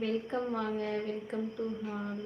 Welcome வாங்க welcome to hall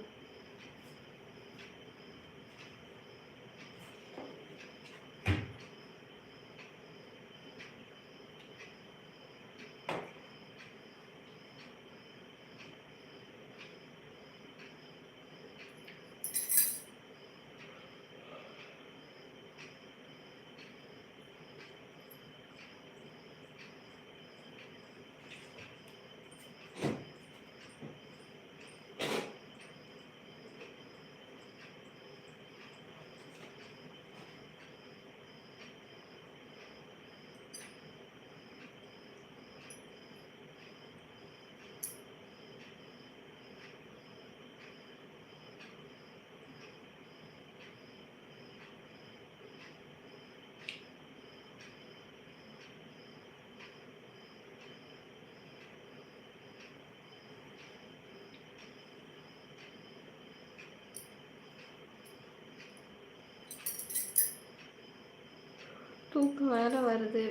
தூக்கம் வேறு வருது.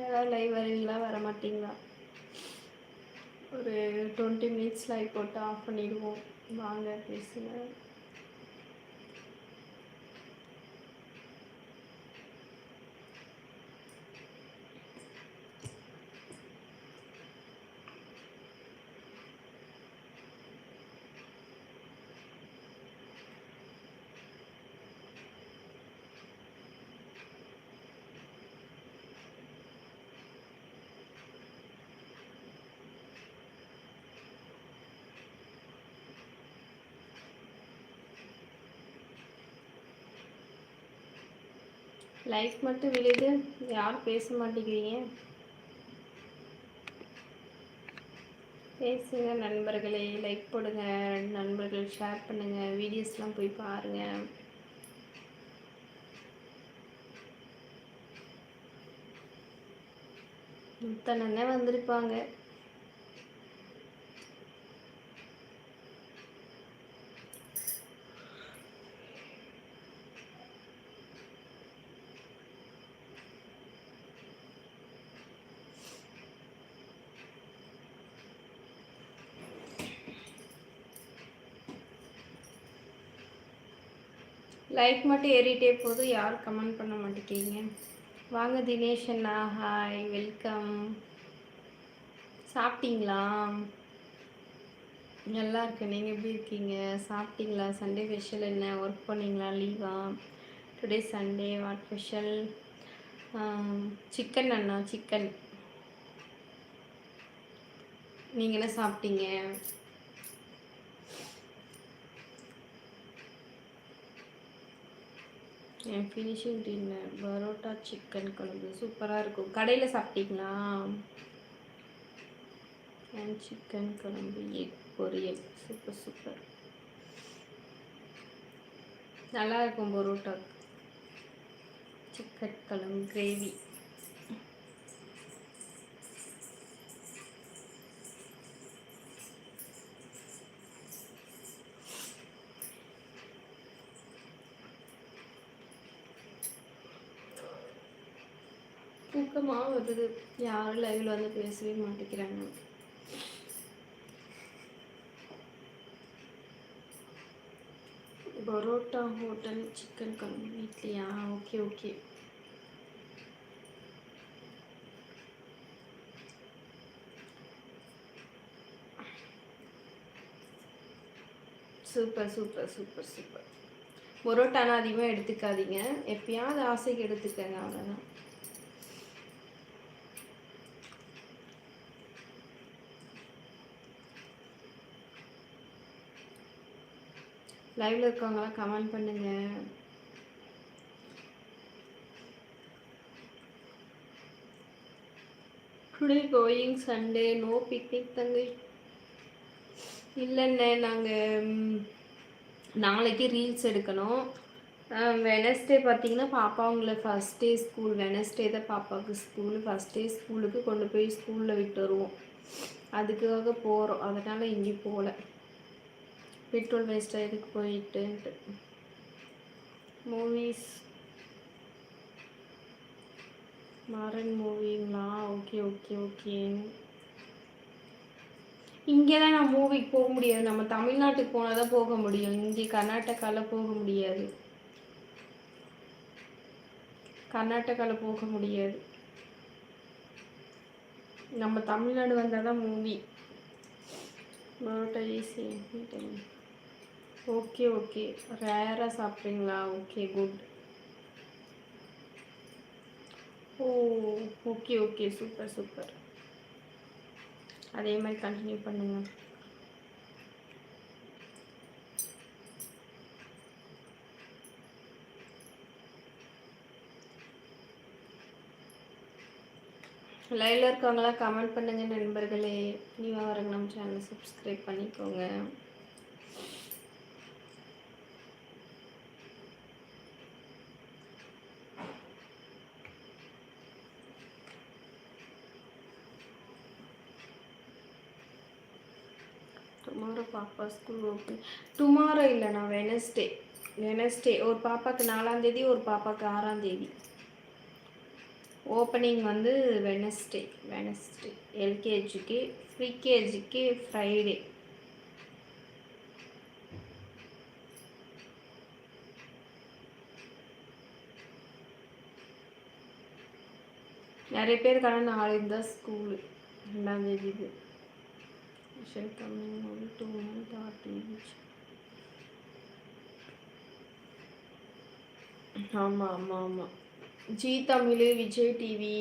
யாராவது லைவ் வரீங்களா வர மாட்டீங்களா ஒரு டுவெண்ட்டி மினிட்ஸ் லைவ் போட்டு ஆஃப் பண்ணிடுவோம். வாங்க பேசுங்க. லைக் மட்டும் விழுது யாரும் பேச மாட்டேங்கிறீங்க. பேசுங்க நண்பர்களே. லைக் போடுங்க. நண்பர்கள் ஷேர் பண்ணுங்க. வீடியோஸ்லாம் போய் பாருங்க. முத்தனே வந்திருப்பாங்க. லைக் மட்டும் ஏறிட்டே போதும் யாரும் கமெண்ட் பண்ண மாட்டேங்கிறீங்க. வாங்க தினேஷ் அண்ணா ஹாய் வெல்கம் சாப்பிட்டீங்களா? நல்லா இருக்கு நீங்கள் எப்படி இருக்கீங்க? சாப்பிட்டீங்களா? சண்டே ஸ்பெஷல் என்ன? ஒர்க் பண்ணீங்களா லீவா today Sunday what special chicken Anna chicken நீங்கள் என்ன சாப்பிட்டீங்க? என் ஃபினிஷிங் டின்னர் பரோட்டா சிக்கன் குழம்பு. சூப்பராக இருக்கும். கடையில் சாப்பிட்டீங்களா? அண்ட் சிக்கன் குழம்பு எக் பொரியல். சூப்பர் சூப்பர் நல்லா இருக்கும் பரோட்டா. சிக்கன் குழம்பு கிரேவி தூக்கமாக வருது. யாரும் லைவில் வந்து பேசவே மாட்டேங்கிறாங்க. பரோட்டா ஹோட்டல் சிக்கன் குழம்பு வீட்லையா? Okay okay super super super super பரோட்டானா அதிகமாக எடுத்துக்காதீங்க. எப்பயாவது ஆசைக்கு எடுத்துக்கங்க அவ்வளோதான் லைவ்ல இருக்கவங்களாம் கமெண்ட் பண்ணுங்க. Today going Sunday no picnic தங்கை. இல்லைண்ணே நாங்கள் நாளைக்கு ரீல்ஸ் எடுக்கணும். வெனஸ்டே பார்த்தீங்கன்னா பாப்பா உங்களை ஃபஸ்ட் டே ஸ்கூல் வெனஸ்டே தான் பாப்பாவுக்கு ஸ்கூலு ஃபஸ்ட் டே ஸ்கூலுக்கு கொண்டு போய் ஸ்கூலில் விட்டு வருவோம் அதுக்காக போகிறோம் அதனால் எங்கேயும் போகல பெட்ரோல் வேஸ்ட்டாக எதுக்கு போயிட்டுன்ட்டு. மூவிஸ் மாறன் மூவிங்களா ஓகே ஓகே ஓகே இங்கெல்லாம் நான் மூவிக்கு போக முடியாது. நம்ம தமிழ்நாட்டுக்கு போனால் தான் போக முடியும். இங்கே கர்நாடகாவில் போக முடியாது. கர்நாடகாவில் போக முடியாது. நம்ம தமிழ்நாடு வந்தால் தான் movie parotta easy okay okay ரேராக சாப்பிட்றீங்களா? Okay good oh okay okay super super அதே மாதிரி கண்டினியூ பண்ணுங்கள் லைவ்ல இருக்கவங்களாம் கமெண்ட் பண்ணுங்க நண்பர்களே. நியூவாக வரங்க நம்ம சேனல் சப்ஸ்கிரைப் பண்ணிக்கோங்க. டுமாரோ பாப்பா ஸ்கூல் ஓப்பன் டுமாரோ இல்லைண்ணா வெனஸ்டே வெனஸ்டே ஒரு பாப்பாவுக்கு நாலாம் தேதி ஒரு பாப்பாவுக்கு ஆறாம் தேதி. ஓப்பனிங் வந்து வெனஸ்டே வெனஸ்டே எல்கேஜிக்கு ப்ரீகேஜிக்கு ஃப்ரைடே நிறைய பேர் நாளைக்கு தான் ஸ்கூலு ரெண்டாம் தேதி இது கம்மிங் ஒரு டூ மந்த் ஆர் டூ ஆமாம் ஆமாம் ஆமாம் ஜி தமிழ் விஜய் டிவி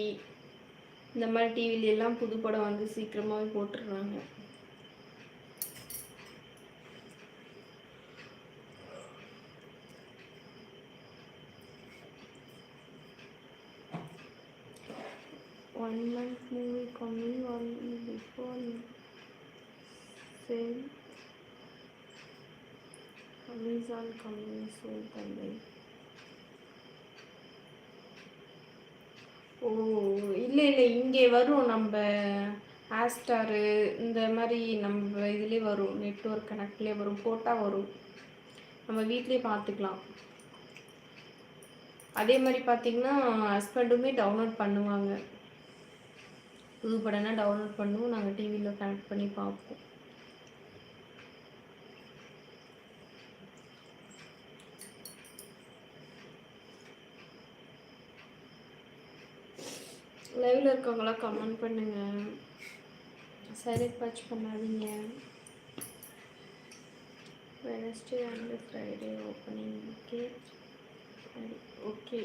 இந்த மாதிரி டிவில எல்லாம் புது படம் வந்து சீக்கிரமாகவே போட்டுடுறாங்க. One month movie coming on before sale Amazon coming soon தந்தை ஓ இல்லை இல்லை இங்கே வரும் நம்ம ஆஸ்டாரு இந்த மாதிரி நம்ம இதுலேயே வரும் நெட்ஒர்க் கனெக்ட்லேயே வரும் போட்டால் வரும். நம்ம வீட்லேயே பார்த்துக்கலாம். அதே மாதிரி பார்த்திங்கன்னா ஹஸ்பண்டுமே டவுன்லோட் பண்ணுவாங்க. புது படம்னா டவுன்லோட் பண்ணுவோம் நாங்கள் டிவியில் கனெக்ட் பண்ணி பார்ப்போம். லைவில் இருக்கவங்களாம் கமெண்ட் பண்ணுங்கள் சரி பச் பண்ணாதீங்க. Wednesday and Friday opening okay okay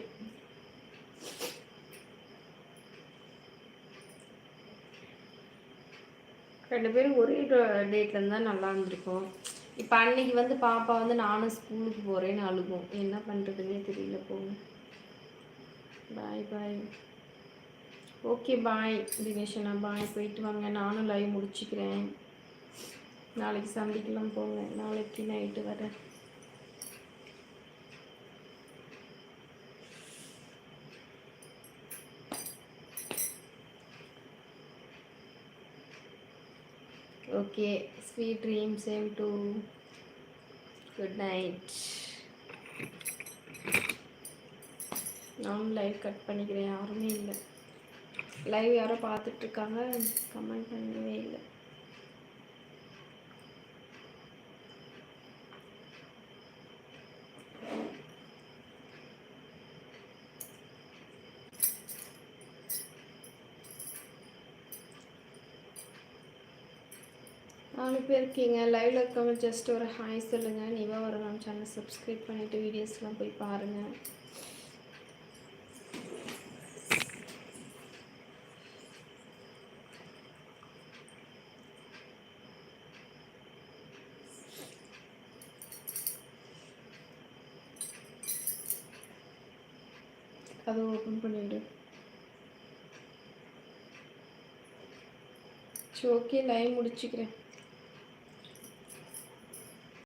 ரெண்டு பேரும் ஒரே டேட்ல இருந்தால் நல்லா இருந்திருக்கும். இப்போ அன்னைக்கு வந்து பாப்பா வந்து நானும் ஸ்கூலுக்கு போகிறேன்னு அழுகும். என்ன பண்ணுறதுன்னே தெரியல போங்க. பாய் பாய் ஓகே பாய் தினேஷனா பாய் போயிட்டு வாங்க. நானும் லைவ் முடிச்சுக்கிறேன். நாளைக்கு சந்திக்கலாம் போங்க. நாளைக்கு நைட்டு வரேன் okay sweet dream same to good night நானும் லைவ் கட் பண்ணிக்கிறேன். யாருமே இல்லை. லைவ் யாரோ பார்த்துட்ருக்காங்க. கமெண்ட் பண்ணவே இல்லை. நாலு பேர் இருக்கீங்க. லைவில் இருக்கவங்க ஜஸ்ட் ஒரு ஹாய் சொல்லுங்கள் நிவா வரலாம் சேனல் சப்ஸ்கிரைப் பண்ணிவிட்டு வீடியோஸ்லாம் போய் பாருங்கள் அதை ஓப்பன் பண்ணிவிடு. சரி ஓகே லைவ் முடிச்சுக்கிறேன்.